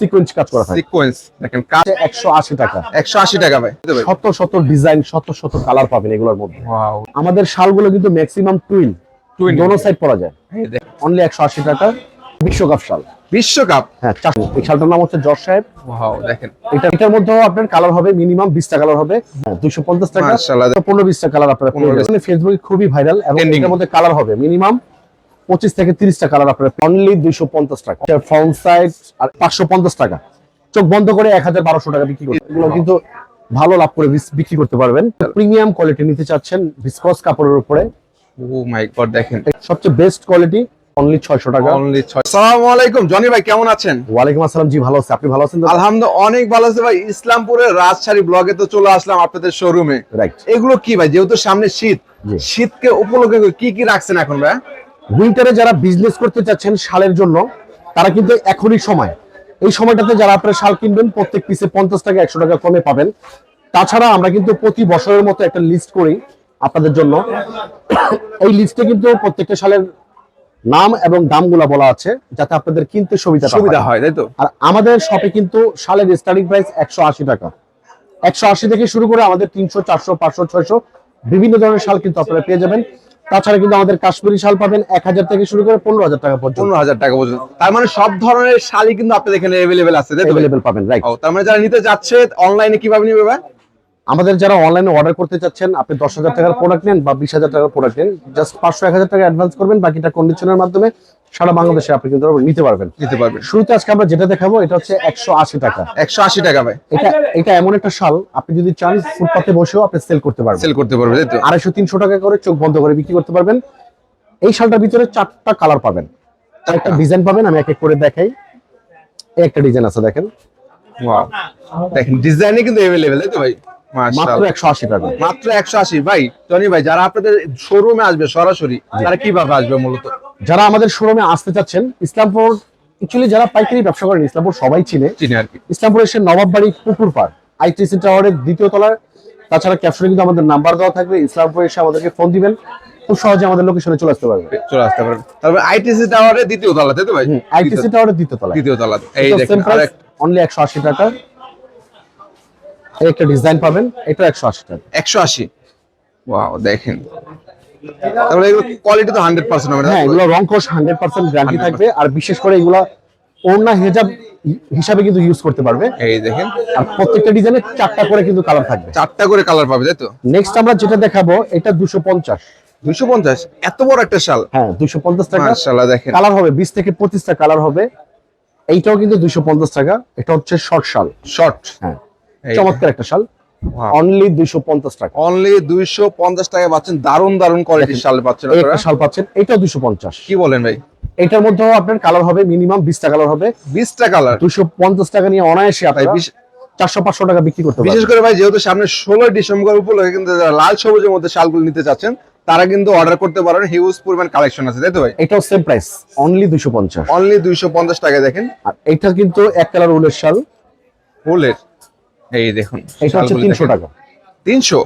Sequence কাজ করা থাকে। সিকোয়েন্স দেখেন কাজ একশো আশি টাকা। একশো আশি টাকা ভাই শত শত ডিজাইন শত শত কালার পাবেন এগুলোর মধ্যে। ওয়াও আমাদের শালগুলো কিন্তু ম্যাক্সিমাম টুইন Twin। দোনো সাইড পরা যায়। অনলি একশো আশি টাকা। বিশ্বকাপ শাল। বিশ্বকাপ? হ্যাঁ এই শালটার নাম হচ্ছে সাহেব। ওয়াও দেখেন। এটা এটার মধ্যেও আপনার কালার হবে মিনিমাম বিশটা কালার হবে। দুশো পঞ্চাশ টাকা। মাশাআল্লাহ। কালার আপনারা পেয়ে যাবেন। ফেসবুকে খুবই ভাইরাল এবং এটার মধ্যে কালার হবে মিনিমাম পঁচিশ থেকে তিরিশটা কালার আপনারা অনলি দুইশো পঞ্চাশ টাকা। ফ্রন্ট সাইড আর পাঁচশো পঞ্চাশ টাকা। চোখ বন্ধ করে এক হাজার বারোশো টাকা বিক্রি করতে এগুলো কিন্তু ভালো লাভ করে বিক্রি করতে পারবেন। প্রিমিয়াম কোয়ালিটি নিতে চাচ্ছেন ভিসকস কাপড়ের উপরে। ও মাই গড দেখেন। সবচেয়ে বেস্ট কোয়ালিটি অনলি ছয়শো টাকা। অনলি ছয় আসসালামু আলাইকুম জনি ভাই কেমন আছেন? আসসালাম জি ভালো আছে। আপনি ভালো আছেন আলহামদুলিল্লাহ অনেক ভালো আছে ভাই। ইসলামপুরের রাজশাহী ব্লগে তো চলে আসলাম আপনাদের শোরুমে রাইট এগুলো কি ভাই? যেহেতু সামনে শীত শীতকে উপলক্ষে কি কি রাখছেন এখন ভাই? উইন্টারে যারা বিজনেস করতে চাচ্ছেন শালের জন্য তারা কিন্তু এখনই সময়। এই সময়টাতে যারা আপনারা শাল কিনবেন প্রত্যেক পিসে পঞ্চাশ টাকা একশো টাকা কমে পাবেন। তাছাড়া আমরা কিন্তু প্রতি বছরের মতো একটা লিস্ট করি আপনাদের জন্য। এই লিস্টে কিন্তু প্রত্যেকটা শালের নাম এবং দামগুলা বলা আছে যাতে আপনাদের কিনতে সুবিধা সুবিধা হয় তাই তো? আর আমাদের শপে কিন্তু শালের স্টার্টিং প্রাইস একশো আশি টাকা। একশো আশি থেকে শুরু করে আমাদের তিনশো চারশো পাঁচশো ছয়শো বিভিন্ন ধরনের শাল কিন্তু আপনারা পেয়ে যাবেন। তাছাড়া কিন্তু আমাদের কাশ্মীরি শাল পাবেন এক হাজার থেকে শুরু করে পনেরো হাজার টাকা পর্যন্ত। পনেরো হাজার টাকা পর্যন্ত। তার মানে সব ধরনের শালই কিন্তু আপনাদের এখানে অ্যাভেলেবেল আছে অ্যাভেলেবেল পাবেন রাইট তার মানে যারা নিতে যাচ্ছে অনলাইনে কীভাবে নিবে ভাই? আমাদের যারা অনলাইনে অর্ডার করতে চাচ্ছেন আপনি দশ হাজার টাকার প্রোডাক্ট নেন বা বিশ হাজার টাকার প্রোডাক্ট নেন জাস্ট পাঁচশো এক হাজার টাকা অ্যাডভান্স করবেন বাকিটা কন্ডিশনের মাধ্যমে সারা বাংলাদেশে আপনি কিন্তু নিতে পারবেন। নিতে পারবেন। শুরুতে আজকে আমরা যেটা দেখাবো এটা হচ্ছে একশো আশি টাকা। একশো আশি টাকা ভাই। এটা এটা এমন একটা শাল আপনি যদি চান ফুটপাতে বসেও আপনি সেল করতে পারবেন। সেল করতে পারবেন আড়াইশো তিনশো টাকা করে চোখ বন্ধ করে বিক্রি করতে পারবেন। এই শালটার ভিতরে চারটা কালার পাবেন। চারটা। ডিজাইন পাবেন আমি এক এক করে দেখাই। এই একটা ডিজাইন আছে দেখেন। দেখেন ডিজাইনে কিন্তু অ্যাভেলেবেল তাই তো ভাই। মাত্র একশো আশি টাকা। মাত্র একশো আশি। ভাই টনি ভাই যারা আপনাদের শোরুমে আসবে সরাসরি তারা কীভাবে আসবে মূলত? যারা আমাদের শোরুমে আসতে চাচ্ছেন ইসলামপুর অ্যাকচুয়ালি যারা পাইকারি ব্যবসা করেন ইসলামপুর সবাই চিনে। চিনি আর কি। ইসলামপুর এসে নবাববাড়ি পুকুর পাড় আইটিসি টাওয়ারের দ্বিতীয় তলায় তাছাড়া ক্যাপশনে কিন্তু আমাদের নাম্বার দেওয়া থাকবে ইসলামপুর এসে আমাদেরকে ফোন দিবেন। খুব সহজে আমাদের লোকেশনে চলে আসতে পারবে। চলে আসতে পারবে। তারপর আইটিসি টাওয়ারের দ্বিতীয় তলা তাই তো ভাই? আইটিসি টাওয়ারের দ্বিতীয় তলায়। দ্বিতীয় তলা এই দেখেন অনলি একশো আশি টাকা। একটা ডিজাইন পাবেন এটা একশো আশি টাকা। একশো আশি। ওয়াও দেখেন। তারপরে এগুলো কোয়ালিটি তো হান্ড্রেড পার্সেন্ট হবে হ্যাঁ এগুলো রং হান্ড্রেড পার্সেন্ট গ্যারান্টি থাকবে। আর বিশেষ করে এগুলো ওড়না হেজাব হিসাবে কিন্তু ইউজ করতে পারবে। এই দেখেন। আর প্রত্যেকটা ডিজাইনে চারটা করে কিন্তু কালার থাকবে। চারটা করে কালার পাবে তাই তো? নেক্সট আমরা যেটা দেখাবো এটা দুশো পঞ্চাশ। দুইশো পঞ্চাশ। এত বড় একটা শাল। হ্যাঁ দুশো পঞ্চাশ টাকা। মাশাআল্লাহ দেখেন। কালার হবে বিশ থেকে পঁচিশটা কালার হবে। এইটাও কিন্তু দুশো পঞ্চাশ টাকা। এটা হচ্ছে শর্ট শাল। শর্ট হ্যাঁ। চমৎকার একটা শাল। অনলি দুইশো পঞ্চাশ টাকা। অনলি দুইশো পঞ্চাশ টাকা পাচ্ছেন দারুণ দারুণ কোয়ালিটির শাল পাচ্ছেন আপনারা। একটা শাল পাচ্ছেন এটাও দুশো পঞ্চাশ। কি বলেন ভাই? এটার মধ্যেও আপনার কালার হবে মিনিমাম বিশটা কালার হবে। বিশটা কালার দুশো পঞ্চাশ টাকা নিয়ে অনায়াসে বিশ- চারশো পাঁচশো টাকা বিক্রি করতে বিশেষ করে ভাই যেহেতু সামনে ষোলোই ডিসেম্বর উপলক্ষে কিন্তু যারা লাল সবুজের মধ্যে শালগুলো নিতে চাচ্ছেন তারা কিন্তু অর্ডার করতে পারেন হিউজ পরিমাণ কালেকশন আছে তাই তো ভাই? এটাও সেম প্রাইস অনলি দুশো পঞ্চাশ। অনলি দুইশো পঞ্চাশ টাকা দেখেন। আর এটা কিন্তু এক কালার উলের শাল। ফুলের এই দেখুন এটা হচ্ছে তিনশো টাকা। তিনশো?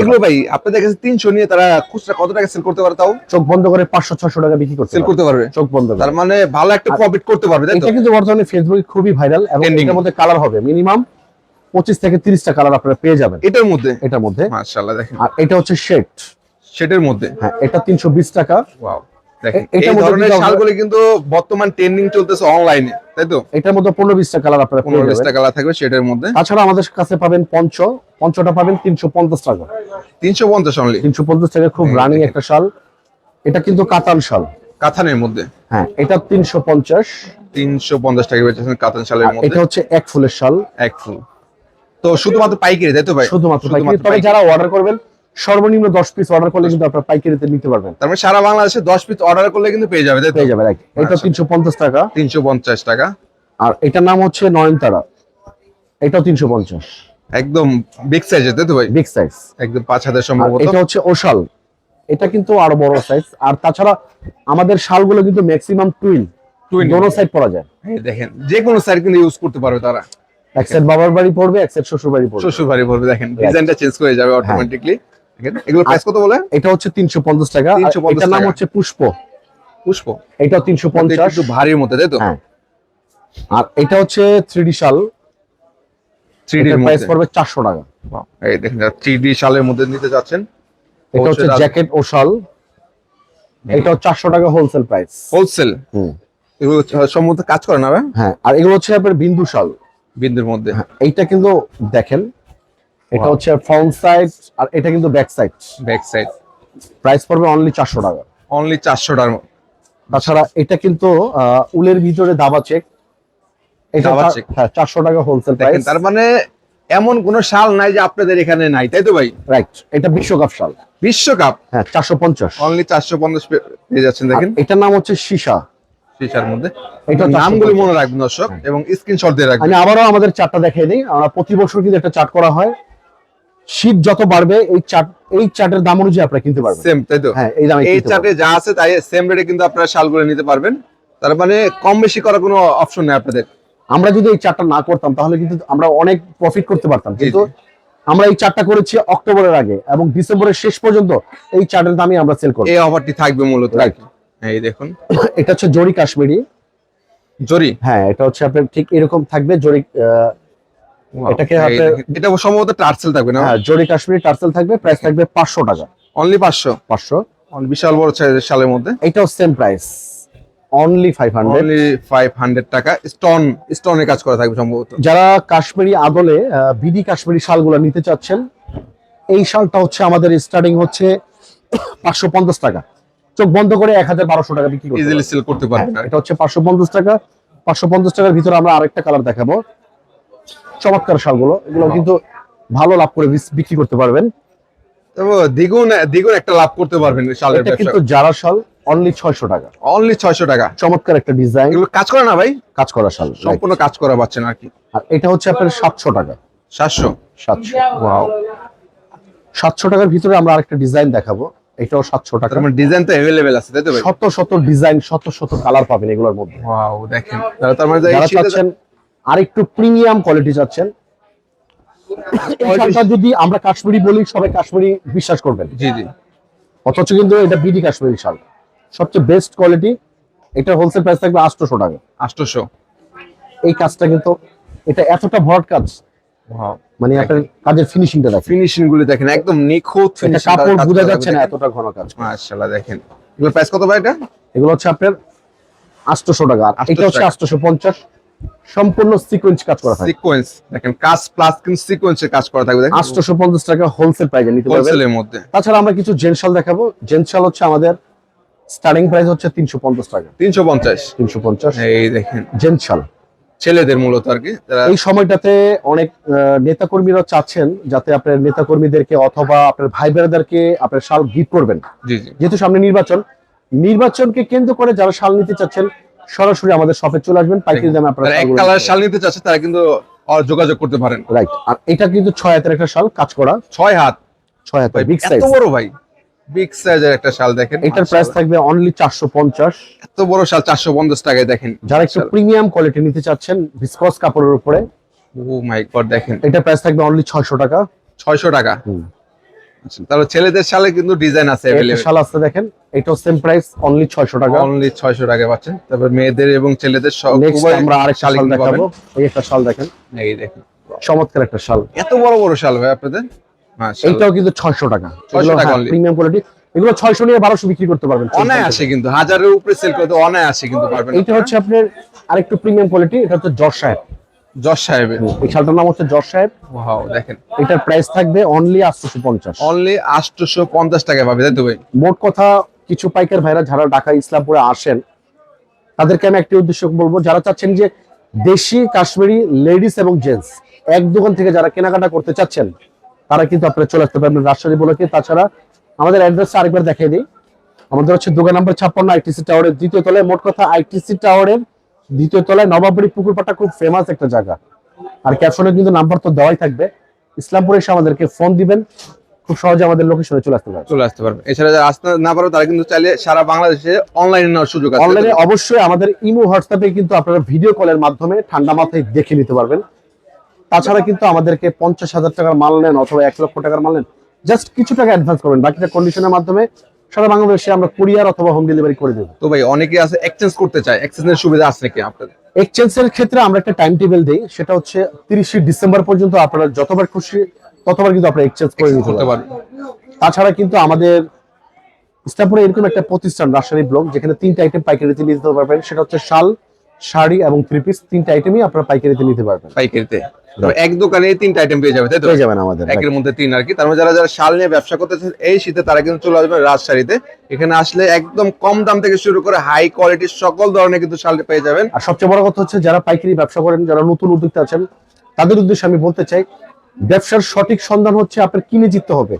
এগুলো ভাই আপনাদের কাছে তিনশো নিয়ে তারা খুচরা কত টাকা সেল করতে পারে তাও? চোখ বন্ধ করে পাঁচশো ছশো টাকা বিক্রি করতে সেল করতে পারবে? চোখ বন্ধ তার মানে ভালো একটা প্রফিট করতে পারবে এটা কিন্তু বর্তমানে ফেসবুকে খুবই ভাইরাল এবং এটার মধ্যে কালার হবে। মিনিমাম পঁচিশ থেকে তিরিশটা কালার আপনারা পেয়ে যাবেন। এটার মধ্যে? এটার মধ্যে। মাশাআল্লাহ দেখেন। আর এটা হচ্ছে শেড সেটার মধ্যে? হ্যাঁ এটা তিনশো বিশ টাকা। ওয়াও এই ধরনের কিন্তু কিন্তু বর্তমান ট্রেন্ডিং চলতেছে অনলাইনে তাই তো? এটার মধ্যে পনেরো বিশটা কালার আপনারা পনেরো বিশটা কালার থাকবে সেটার মধ্যে। তাছাড়া আমাদের কাছে পাবেন পঞ্চ পঞ্চটা পাবেন তিনশো পঞ্চাশ টাকা। তিনশো পঞ্চাশ অনলি তিনশো পঞ্চাশ টাকা খুব রানিং একটা শাল। এটা কিন্তু কাতান শাল। কাতানের মধ্যে? হ্যাঁ এটা তিনশো পঞ্চাশ। তিনশো পঞ্চাশ টাকা বেচেছেন কাতান শালের এটা হচ্ছে এক ফুলের শাল। এক ফুল। তো শুধুমাত্র পাইকারি তাই তো ভাই? শুধুমাত্র পাইকারি। তবে। যারা অর্ডার করবেন সর্বনিম্ন দশ পিস অর্ডার করলে কিন্তু আপনার পাইকারিতে নিতে পারবেন। তার মানে সারা বাংলাদেশে দশ পিস অর্ডার করলে কিন্তু পেয়ে যাবে পেয়ে right? এটা আচ্ছা। তিনশো পঞ্চাশ টাকা। তিনশো পঞ্চাশ টাকা। আর এটার নাম হচ্ছে নয়নতারা। এটাও তিনশো পঞ্চাশ। একদম বিগ সাইজের তাই তো ভাই? বিগ সাইজ একদম পাঁচ হাজার সম্ভবত। এটা হচ্ছে ওশাল। এটা কিন্তু আরও বড় সাইজ আর তাছাড়া আমাদের শালগুলো কিন্তু ম্যাক্সিমাম টুইন Twin। দোনো সাইড পরা যায়। দেখেন যে কোনো সাইড কিন্তু ইউজ করতে পারবে তারা। এক সাইড বাবার বাড়ি পড়বে এক সাইড শ্বশুর বাড়ি পড়বে। শ্বশুর বাড়ি পড়বে দেখেন ডিজাইনটা চেঞ্জ করে যাবে হ্যাঁ। অটোমেটিকলি দেখেন এগুলো প্রাইস কত বলে? এটা হচ্ছে তিনশো পঞ্চাশ টাকা আর 350 এটার নাম হচ্ছে পুষ্প। পুষ্প? তিনশো পঞ্চাশ। একটু ভারীর মধ্যে তাই তো? হ্যাঁ। আর এটা হচ্ছে থ্রি শাল। থ্রি এটার ডির প্রাইস পড়বে চারশো টাকা। এই দেখেন থ্রি ডি সালের মধ্যে নিতে যাচ্ছেন এটা হচ্ছে জ্যাকেট ও শাল। এটাও চারশো টাকা হোলসেল প্রাইস হোলসেল? এগুলো হচ্ছে- সম্ভবত কাজ করে না হ্যাঁ আর এগুলো হচ্ছে আপনার বিন্দু শাল। বিন্দুর মধ্যে। হ্যাঁ, এইটা কিন্তু দেখেন এটা হচ্ছে ফ্রন্ট সাইড আর এটা কিন্তু back side back side price পড়বে অনলি চারশো টাকা। অনলি চারশো টাকার মধ্যে। তাছাড়া এটা কিন্তু উলের ভিতরে দাবা চেক এটা হ্যাঁ চারশো টাকা হোলসেল প্রাইস তার মানে এমন কোন শাল নাই যে আপনাদের এখানে নাই তাই তো ভাই? রাইট এটা বিশ্বকাপ শাল। বিশ্বকাপ? হ্যাঁ চারশো পঞ্চাশ। অনলি চারশো পঞ্চাশ পেয়ে যাচ্ছেন দেখেন। এটার নাম হচ্ছে সীসা। শিশার মধ্যে। এটা নামগুলো মনে রাখবেন দর্শক এবং স্ক্রিনশট দিয়ে রাখবেন। আমি আবারও আমাদের চারটা দেখিয়ে দিই। আমরা প্রতি বছর কিন্তু একটা চার্ট করা হয়। শীত যত বাড়বে এই চার্ট এই চার্টের দাম অনুযায়ী আপনারা কিনতে পারবেন। সেম তাই তো? হ্যাঁ এই দামে এই। চার্টে যা আছে তাই সেম রেটে কিন্তু আপনারা শালগুলো নিতে পারবেন। তার মানে কম বেশি করার কোনো অপশন নেই আপনাদের। আমরা যদি এই চারটা না করতাম তাহলে কিন্তু আমরা অনেক প্রফিট করতে পারতাম। কিন্তু আমরা এই চারটা করেছি অক্টোবরের আগে এবং ডিসেম্বরের শেষ পর্যন্ত এই চার্টের দামই আমরা সেল করব। এই অফারটি থাকবে মূলত. এই দেখুন। এটা হচ্ছে জরি কাশ্মীরি। জরি? হ্যাঁ এটা হচ্ছে আপনার ঠিক এরকম থাকবে জরি এটাকে হাতে- এটা সম্ভবত টার্সেল থাকবে না? হ্যাঁ জরি কাশ্মীরি টার্সেল থাকবে প্রাইস থাকবে পাঁচশো টাকা। অনলি পাঁচশো? পাঁচশো। বিশাল বড় সাইজের শালের মধ্যে? এটাও same price only five hundred only five hundred টাকা। স্টোন স্টোনের কাজ করা থাকবে সম্ভবত। যারা কাশ্মীরি আদলে বিডি কাশ্মীরি শালগুলো নিতে চাচ্ছেন এই শালটা হচ্ছে আমাদের স্টার্টিং হচ্ছে পাঁচশো পঞ্চাশ টাকা। চোখ বন্ধ করে এক হাজার বারোশো টাকা বিক্রি করতে ইজিলি। সেল করতে হ্যাঁ, পারবেন এটা হচ্ছে পাঁচশো পঞ্চাশ টাকা। পাঁচশো পঞ্চাশ টাকার ভিতরে আমরা আরেকটা কালার দেখাবো। চমৎকার শালগুলো। এগুলো কিন্তু ভালো লাভ করে বিক্রি করতে পারবেন। তবে দ্বিগুণ দ্বিগুণ একটা লাভ করতে পারবেন শালের কিন্তু যারা শাল অনলি ছয়শো টাকা। অনলি ছয়শো টাকা। চমৎকার একটা ডিজাইন এগুলো কাজ করে না ভাই? কাজ করা শাল সম্পূর্ণ কাজ করা পাচ্ছেন আর কি। আর এটা হচ্ছে আপনার সাতশো টাকা। সাতশো? সাতশো ওয়াও সাতশো টাকার ভিতরে আমরা আরেকটা ডিজাইন দেখাবো। এটাও সাতশো টাকা। মানে ডিজাইন তো অ্যাভেলেবেল আছে তাই তো ভাই? শত শত ডিজাইন শত শত কালার পাবেন এগুলোর মধ্যে। ওয়াও দেখেন। তাহলে তার মানে যারা শীতে- আর একটু প্রিমিয়াম কোয়ালিটি চাচ্ছেন যদি আমরা কাশ্মীরি বলি সবাই কাশ্মীরি বিশ্বাস করবেন। জি জি। অথচ কিন্তু এটা বিডি কাশ্মীরি শাল। সবচেয়ে বেস্ট কোয়ালিটি এটা হোলসেল প্রাইস থাকবে আটশোশো টাকা। আটশোশো। এই কাজটা কিন্তু এটা এতটা ভরাট কাজ মানে একটা কাজের ফিনিশিংটা দেখেন। ফিনিশিংগুলো দেখেন একদম নিখুঁত ফিনিশিং কাপড় বোঝা যাচ্ছে না এতটা ঘন কাজ। মাশাআল্লাহ দেখেন। এগুলো প্রাইস কত ভাই এটা? এগুলো হচ্ছে আপনার 800 টাকা এটা হচ্ছে 850 সম্পূর্ণ সিকোয়েন্স কাজ করা হয় সিকোয়েন্স দেখেন কাজ প্লাস কিন্তু সিকোয়েন্সের কাজ করা থাকবে দেখেন। আটশোশো পঞ্চাশ টাকা হোলসেল প্রাইসে নিতে পারবেন। হোলসেলের মধ্যে। তাছাড়া আমরা কিছু জেনশাল দেখাবো। জেনশাল হচ্ছে আমাদের স্টার্টিং প্রাইস হচ্ছে তিনশো পঞ্চাশ টাকা। তিনশো পঞ্চাশ। তিনশো পঞ্চাশ। এই দেখেন। জেনশাল ছেলেদের মূলত আর কি এই সময়টাতে অনেক নেতাকর্মীরা চাচ্ছেন যাতে আপনার নেতাকর্মীদেরকে অথবা আপনার ভাই বোনেদেরকে আপনার শাল গিফট করবেন। জি জি। যেহেতু সামনে নির্বাচন নির্বাচনকে কেন্দ্র করে যারা শাল নিতে চাচ্ছেন সরাসরি আমাদের শপে চলে আসবেন পাইকারি দামে আপনারা এক কালার শাল নিতে চাচ্ছে তারা কিন্তু যোগাযোগ করতে পারেন। রাইট আর এটা কিন্তু ছয় হাতের একটা শাল কাজ করা। ছয় হাত। ছয় ভাই বিগ এত সাইজ বড় ভাই বিগ সাইজের একটা শাল দেখেন এটার প্রাইস থাকবে অনলি চারশো পঞ্চাশ। এত বড় শাল চারশো পঞ্চাশ টাকায় দেখেন। যারা একটু প্রিমিয়াম কোয়ালিটি নিতে চাচ্ছেন ভিসকস কাপড়ের উপরে ও মাই গড দেখেন। এটা প্রাইস থাকবে অনলি ছয়শো টাকা। ছয়শো টাকা। হুম। তাহলে ছেলেদের শালে কিন্তু ডিজাইন আছে শাল আসতে দেখেন এটাও সেম প্রাইস অনলি ছয়শো টাকা। অনলি ছয়শো টাকা পাচ্ছেন। তারপর মেয়েদের এবং ছেলেদের সব আমরা শালই শাল দেখাবো। এই একটা শাল দেখেন। এই দেখেন। চমৎকার একটা শাল। এত বড় বড় শাল ভাই আপনাদের। এইটাও কিন্তু ছয়শো টাকা। 600 টাকা প্রিমিয়াম কোয়ালিটি এগুলো ছয়শো নিয়ে বারোশো বিক্রি করতে পারবেন অনায় আসে কিন্তু হাজারের উপরে সেল করতে অনায় আসে কিন্তু পারবেন এইটা হচ্ছে আপনার আরেকটু প্রিমিয়াম কোয়ালিটি এটা হচ্ছে সাহেব জজ সাহেবের। এই শালটার নাম হচ্ছে জজ সাহেব। ওয়াও দেখেন। এটার প্রাইস থাকবে অনলি আটশোশো পঞ্চাশ। অনলি আটশোশো পঞ্চাশ টাকা পাবে তাই তো ভাই? মোট কথা কিছু পাইকার ভাইরা যারা ঢাকা ইসলামপুরে আসেন তাদেরকে আমি একটি উদ্দেশ্য বলব যারা চাচ্ছেন যে দেশি কাশ্মীরি লেডিস এবং জেন্টস এক দোকান থেকে যারা কেনাকাটা করতে চাচ্ছেন তারা কিন্তু আপনারা চলে আসতে পারবেন রাজশাহী বলেকে। তাছাড়া আমাদের অ্যাড্রেস আরেকবার দেখিয়ে দিই। আমাদের হচ্ছে দোকান নাম্বার ছাপ্পান্ন আইটিসি টাওয়ারের দ্বিতীয় তলায়। মোট কথা আইটিসি টাওয়ারের দ্বিতীয় তলায় নবাববাড়ি পুকুরপাটা খুব ফেমাস একটা জায়গা। আর ক্যাপশনে কিন্তু নাম্বার তো দেওয়াই থাকবে। ইসলামপুরে এসে আমাদেরকে ফোন দিবেন। খুব সহজে আমাদের লোকেশনে চলে আসতে পারবেন। চলে আসতে পারবে এছাড়া যারা আসতে না পারবে তারা কিন্তু চাইলে সারা বাংলাদেশে অনলাইনে নেওয়ার সুযোগ আছে। অনলাইনে অবশ্যই আমাদের ইমো হোয়াটসঅ্যাপে কিন্তু আপনারা ভিডিও কলের মাধ্যমে ঠান্ডা মাথায় দেখে নিতে পারবেন। তাছাড়া কিন্তু আমাদেরকে পঞ্চাশ হাজার টাকার মাল নেন অথবা এক লক্ষ টাকার মাল নেন। জাস্ট কিছু টাকা অ্যাডভান্স করবেন। বাকিটা কন্ডিশনের মাধ্যমে সারা বাংলাদেশে আমরা কুরিয়ার অথবা হোম ডেলিভারি করে দেবো। তো ভাই অনেকে আছে এক্সচেঞ্জ করতে চায়। এক্সচেঞ্জের সুবিধা আছে নাকি আপনাদের? এক্সচেঞ্জের ক্ষেত্রে আমরা একটা টাইম টেবিল দিই সেটা হচ্ছে তিরিশে ডিসেম্বর পর্যন্ত আপনারা যতবার খুশি ততবার কিন্তু আপনারা এক্সচেঞ্জ করে নিতে পারবেন। তাছাড়া কিন্তু আমাদের ইস্তাপুরে এরকম একটা প্রতিষ্ঠান রাজশাহী ব্লক যেখানে তিনটা আইটেম পাইকারিতে নিতে পারবেন। সেটা হচ্ছে শাল শাড়ি এবং থ্রি পিস তিনটা আইটেমই আপনারা পাইকারিতে নিতে পারবেন। পাইকারিতে? এক দোকানে তিনটা আইটেম পেয়ে যাবে তাই তো? পেয়ে যাবেন আমাদের একের মধ্যে তিন আর কি। তার মধ্যে যারা যারা শাল নিয়ে ব্যবসা করতেছে এই শীতে তারা কিন্তু চলে আসবে রাজশাহীতে এখানে আসলে একদম কম দাম থেকে শুরু করে হাই কোয়ালিটির সকল ধরনের কিন্তু শাল পেয়ে যাবেন। আর সবচেয়ে বড় কথা হচ্ছে যারা পাইকারি ব্যবসা করেন যারা নতুন উদ্যোক্তা আছেন তাদের উদ্দেশ্যে আমি বলতে চাই ব্যবসার সঠিক সন্ধান হচ্ছে আপনার কিনে জিততে হবে।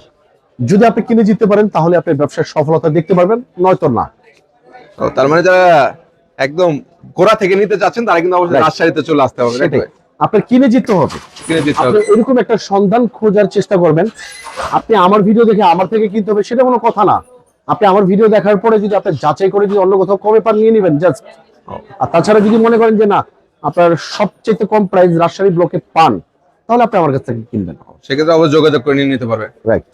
যদি আপনি কিনে জিততে পারেন তাহলে আপনি ব্যবসার সফলতা দেখতে পারবেন নয়তো না। তার মানে যারা একদম গোড়া থেকে নিতে চাচ্ছেন তারা কিন্তু অবশ্যই রাজশাহীতে চলে আসতে হবে? আপনার কিনে জিততে হবে। এরকম একটা সন্ধান খোঁজার চেষ্টা করবেন। আপনি আমার ভিডিও দেখে আমার থেকে কিনতে হবে সেটা কোনো কথা না। আপনি আমার ভিডিও দেখার পরে যদি আপনি যাচাই করে যদি অন্য কোথাও কমে পান নিয়ে নেবেন জাস্ট আর তাছাড়া যদি মনে করেন যে না আপনার সবচেয়ে কম প্রাইস রাজশাহী ব্লকে পান তাহলে আপনি আমার কাছ থেকে কিনবেন। সেক্ষেত্রে অবশ্যই যোগাযোগ করে নিয়ে নিতে পারবেন রাইট